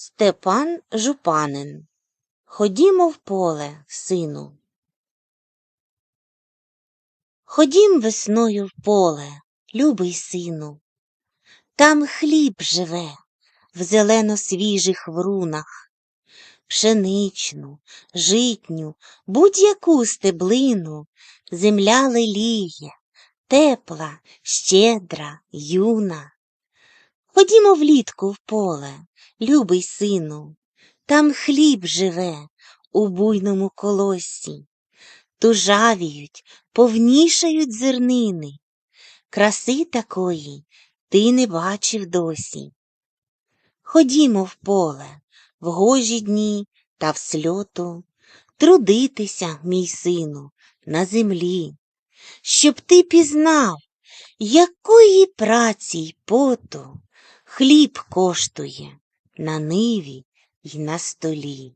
Степан Жупанин. Ходімо в поле, сину. Ходім весною в поле, любий сину. Там хліб живе в зелено свіжих врунах, пшеничну, житню, будь-яку стеблину земля леліє, тепла, щедра, юна. Ходімо влітку в поле, любий сину, там хліб живе у буйному колосі, тужавіють, повнішають зернини, краси такої ти не бачив досі. Ходімо в поле, в гожі дні та в сльоту, трудитися, мій сину, на землі, щоб ти пізнав, якої праці й поту хліб коштує на ниві й на столі.